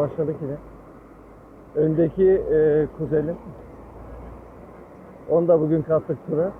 başladık yine. Öndeki e, kuzenim. Onu da bugün kattık tura.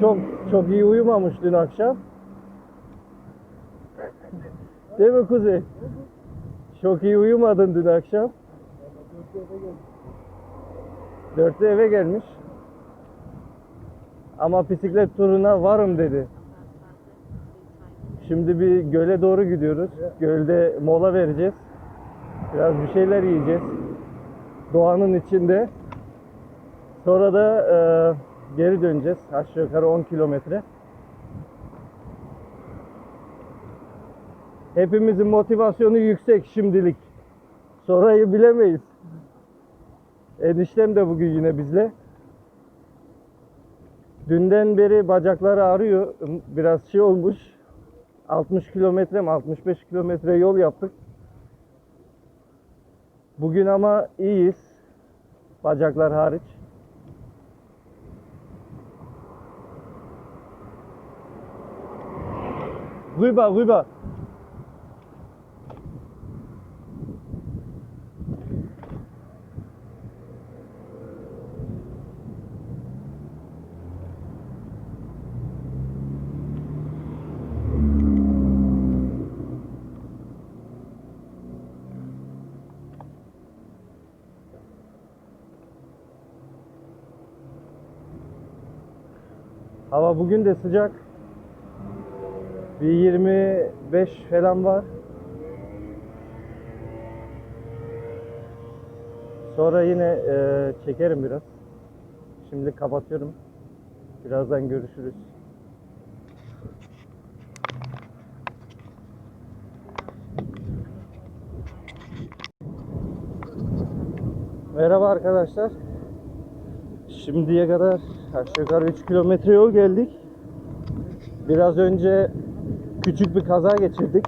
Çok çok iyi uyumamış dün akşam. Değil mi kuzey? Çok iyi uyumadın dün akşam. Dörtte eve gelmiş. Ama bisiklet turuna varım dedi. Şimdi bir göle doğru gidiyoruz. Gölde mola vereceğiz. Biraz bir şeyler yiyeceğiz. Doğanın içinde. Sonra da e, geri döneceğiz. Aşağı yukarı 10 kilometre. Hepimizin motivasyonu yüksek şimdilik. Sonrayı bilemeyiz. Eniştem de bugün yine bizle. Dünden beri bacakları ağrıyor. Biraz şey olmuş. 60 kilometre mi 65 kilometre yol yaptık. Bugün ama iyiyiz. Bacaklar hariç. Rüber, rüber. Bugün de sıcak. Bir 25 falan var. Sonra yine e, çekerim biraz. Şimdi kapatıyorum. Birazdan görüşürüz. Merhaba arkadaşlar. Şimdiye kadar aşağı yukarı 3 kilometre yol geldik. Biraz önce küçük bir kaza geçirdik.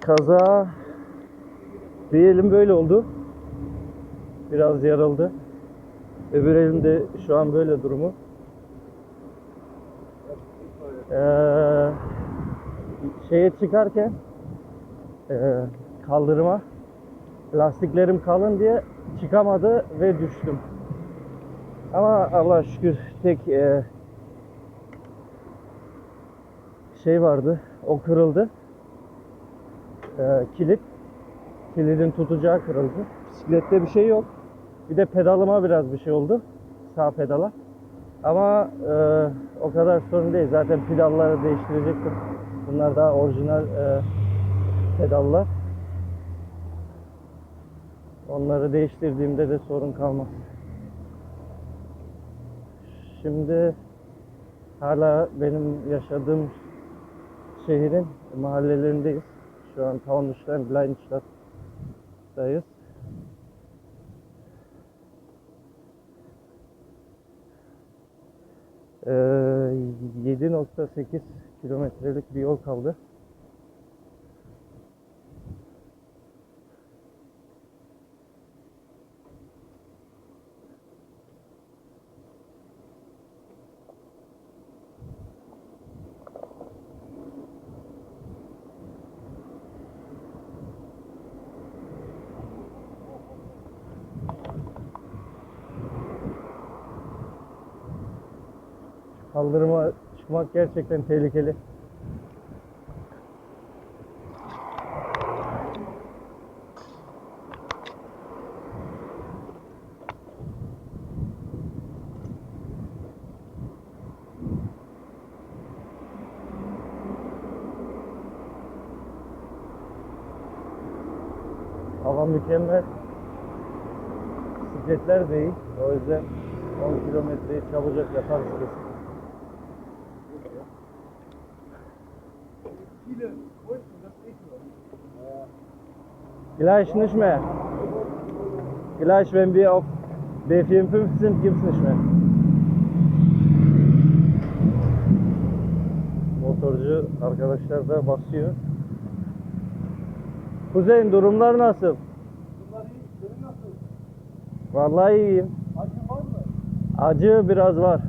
Kaza bir elim böyle oldu. Biraz yarıldı. Öbür elim de şu an böyle durumu. Ee, şeye çıkarken ee, kaldırıma lastiklerim kalın diye çıkamadı ve düştüm. Ama Allah şükür tek e, şey vardı. O kırıldı. E, kilit. Kilidin tutacağı kırıldı. Bisiklette bir şey yok. Bir de pedalıma biraz bir şey oldu. Sağ pedala. Ama e, o kadar sorun değil. Zaten pedalları değiştirecektim. Bunlar daha orijinal e, pedallar. Onları değiştirdiğimde de sorun kalmaz. Şimdi hala benim yaşadığım şehrin mahallelerindeyiz. Şu an Taunusstein, Bleinstadt'tayız. Ee, 7.8 kilometrelik bir yol kaldı. Çıkmak gerçekten tehlikeli. Hava mükemmel. Bisikletler de iyi. O yüzden 10 kilometreyi çabucak yaparız kesin. Gleich nicht mehr. Gleich, wenn wir auf B54 sind, gibt's nicht mehr. Motorcu arkadaşlar da basıyor. Kuzeyin durumlar nasıl? Bunlar iyi. Senin nasıl? Vallahi iyiyim. Acı var mı? Acı biraz var.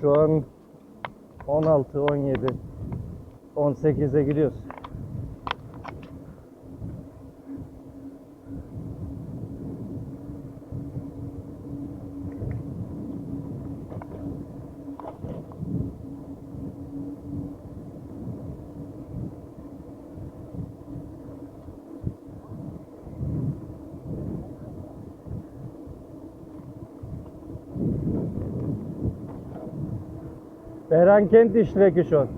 Şu an 16, 17, 18'e gidiyoruz. Beren Kent iştiraki şu an.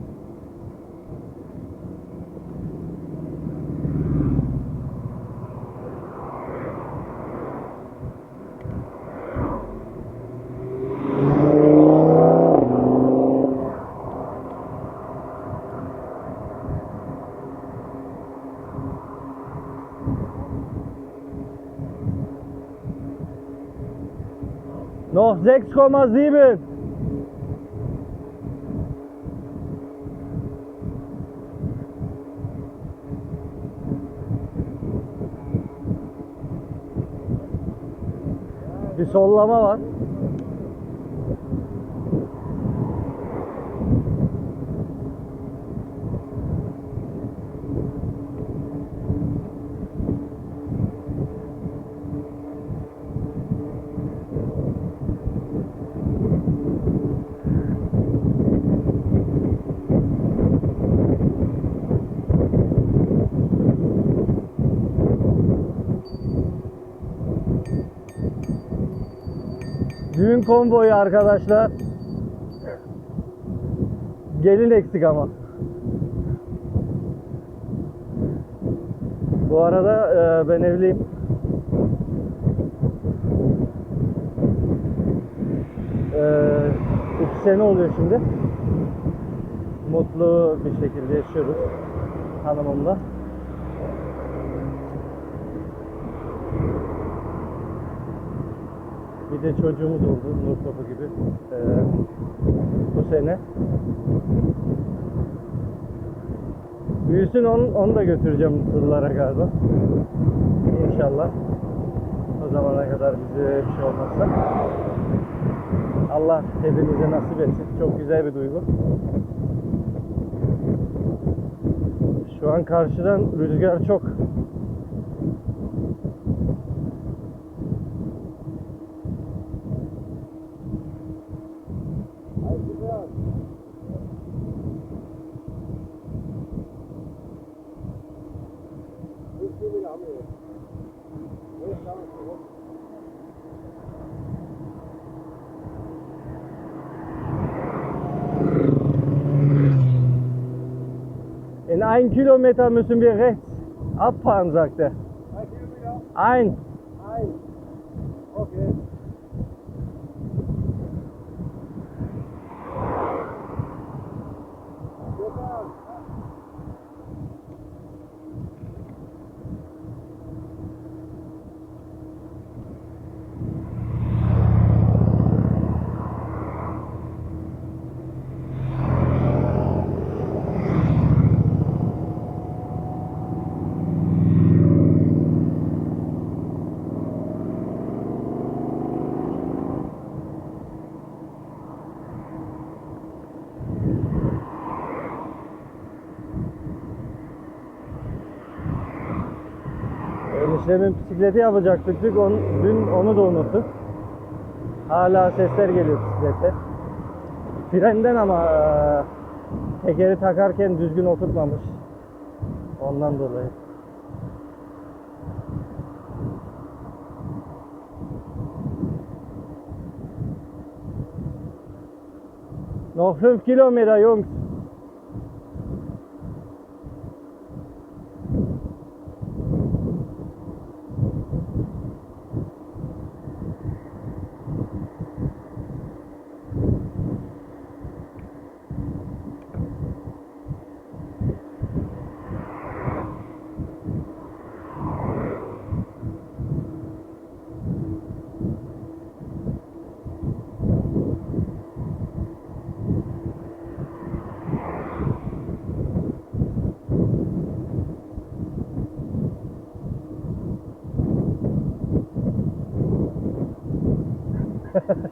Noch 6,7. Bir sollama var. Düğün konvoyu arkadaşlar. Gelin eksik ama. Bu arada e, ben evliyim. E, iki sene oluyor şimdi. Mutlu bir şekilde yaşıyoruz hanımımla. Bir de çocuğumuz oldu Nur Topu gibi Ee, bu sene. Büyüsün onu, onu da götüreceğim turlara galiba. İnşallah. O zamana kadar bize bir şey olmazsa. Allah hepimize nasip etsin. Çok güzel bir duygu. Şu an karşıdan rüzgar çok. Ein Kilometer müssen wir rechts abfahren, sagt er. Ein Kilometer. Ein. Ein. Okay. Eniştemin bisikleti yapacaktık. Dün, dün onu da unuttuk. Hala sesler geliyor bisiklette. Frenden ama eee, tekeri takarken düzgün oturtmamış. Ondan dolayı. Noch 5 Kilometer, Jungs.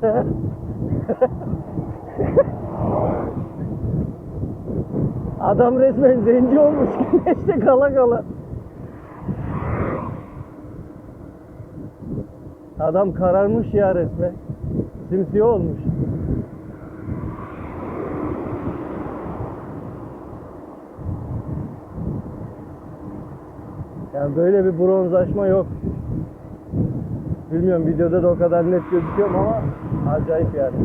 Adam resmen zenci olmuş güneşte kala kala. Adam kararmış ya resmen. Simsiye olmuş. Yani böyle bir bronzlaşma yok. Bilmiyorum videoda da o kadar net gözüküyor ama acayip yani.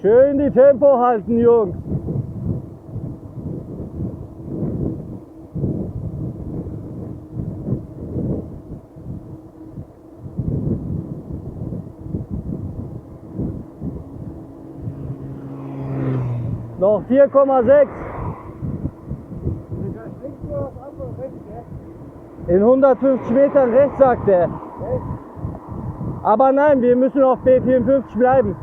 Schön die Tempo halten, Jungs. Noch 4,6. Links oder was anderes, rechts, ja? In 150 Metern rechts, sagt er. Aber nein, wir müssen auf B54 bleiben.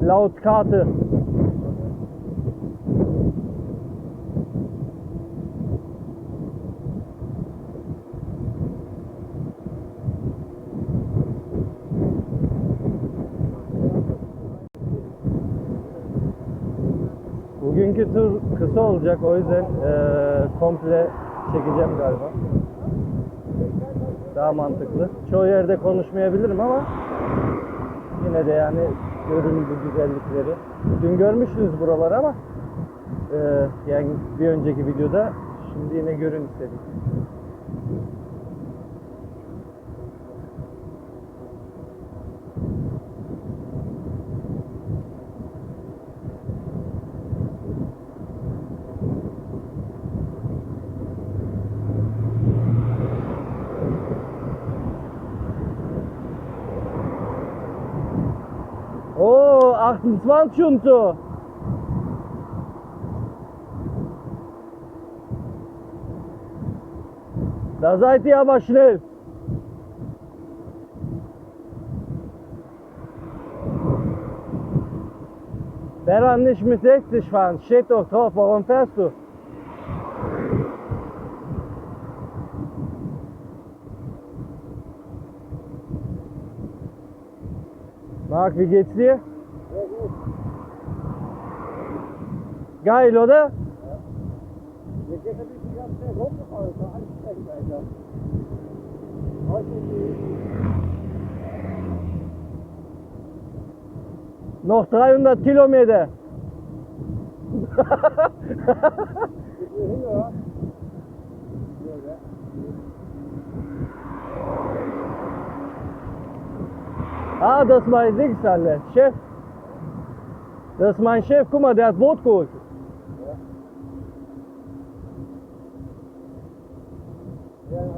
Laut Karte. Bugünkü tur kısa olacak o yüzden eee, komple çekeceğim galiba. Daha mantıklı. Çoğu yerde konuşmayabilirim ama yine de yani görün bu güzellikleri. Dün görmüşsünüz buraları ama eee, yani bir önceki videoda şimdi yine görün istedim. 28 und so. Da seid ihr aber schnell. Beran nicht mit 60 fahren, steht doch drauf, warum fährst du? Marc, wie geht's dir? Sehr gut. Geil, oder? Wir gestern bin ich die ganze das war anstrengend, Alter. Noch 300 Kilometer. Ja, ja. Ah, das ist mein Dings, Alter. Chef. Das ist mein Chef. Guck mal, der hat Boot geholt. Ja, alles gut.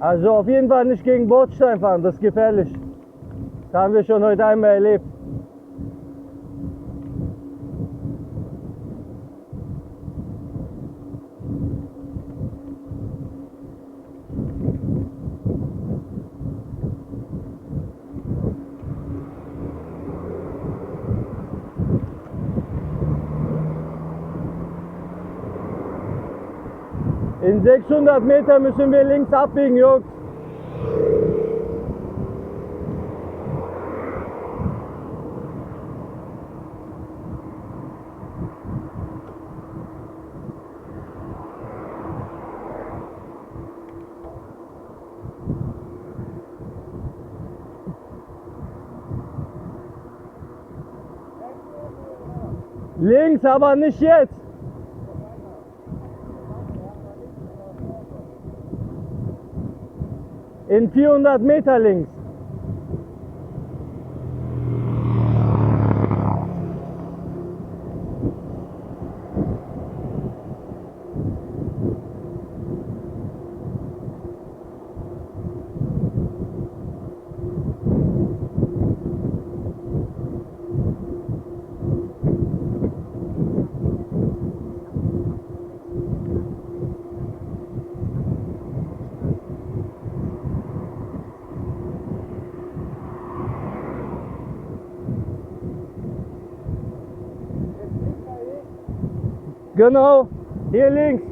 Also auf jeden Fall nicht gegen Bordstein fahren, das ist gefährlich. Das haben wir schon heute einmal erlebt. In 600 Meter müssen wir links abbiegen, Jungs. Links, aber nicht jetzt. In 400 Meter links. Genau. Hier links.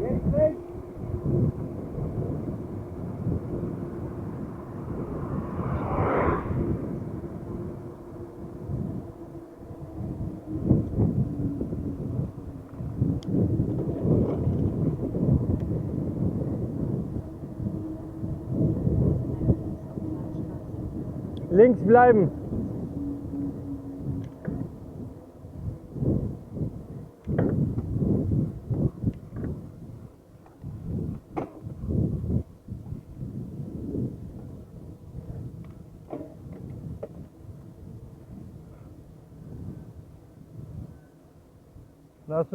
Links bleiben.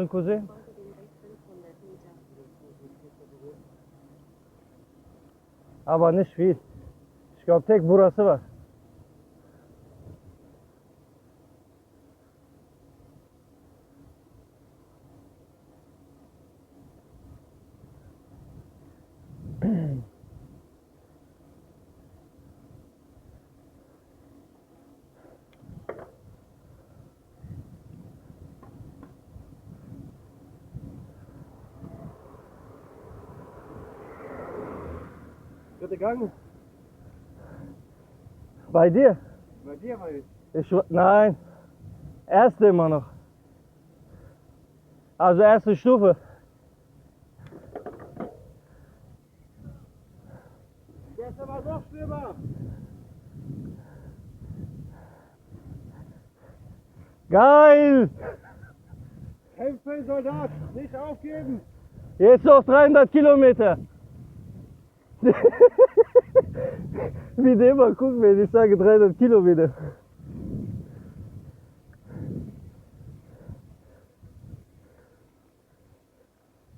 yaptın Kuzey? Abanış fiil. Şişkoptek burası var. Dritte Gang. Bei dir? Bei dir meine ich. Nein. Erste immer noch. Also erste Stufe. Der ist aber noch schlimmer. Geil! Kämpfen, Soldat. Nicht aufgeben. Jetzt noch 300 Kilometer. Wie der immer guckt, wenn ich sage 300 Kilometer.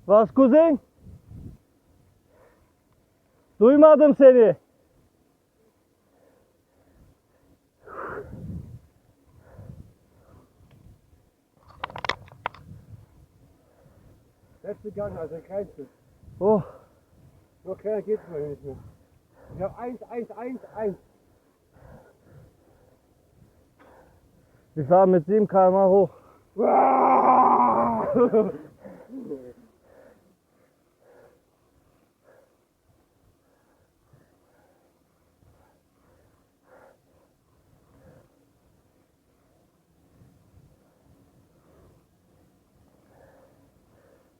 Was kuzen? Duymadım seni. Letzte Gang, also der kleinste. Oh, Noch kleiner geht's bei mir nicht mehr. Ich habe 1, 1, 1, 1. wir fahren mit 7 km hoch.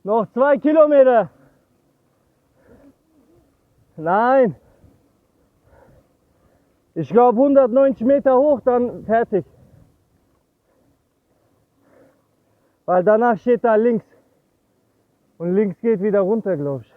Noch zwei Kilometer. Nein. Ich glaube 190 Meter hoch, dann fertig. Weil danach steht da links. Und links geht wieder runter, glaube ich.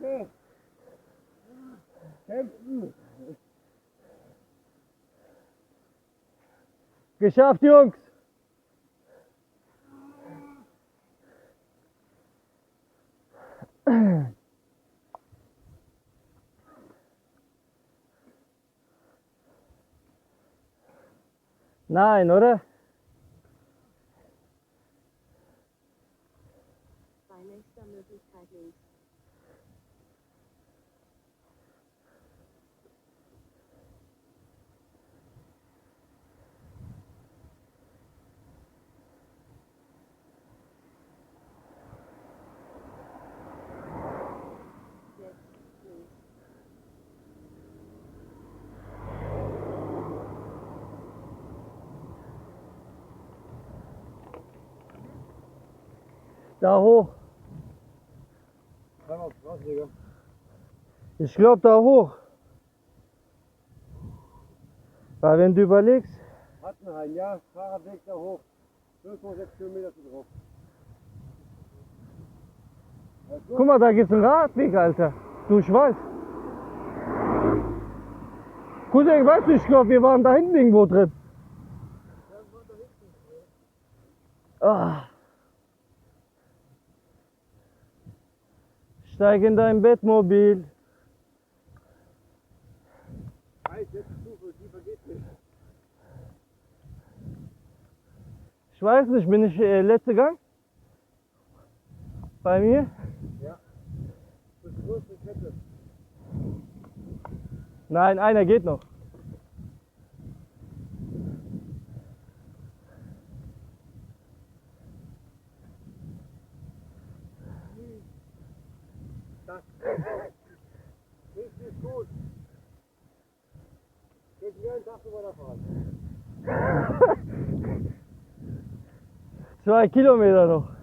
Kämpfe. Kämpfen. Geschafft, Jungs! Nein, oder? Bei nächster Möglichkeit links. Da hoch. Ich glaube da hoch. Weil wenn du überlegst, Hattenheim, ja. Fahrradweg da hoch. 5,6 Kilometer zu drauf. Guck mal, da geht's ein Radweg, Alter. Durch Wald. Cousin, weißt du, ich glaube, wir waren da hinten irgendwo drin. Ah. Steig in dein Bettmobil. Ich weiß nicht, bin ich äh, letzte Gang? Bei mir? Ja. Nein, einer geht noch. Vay kilometre.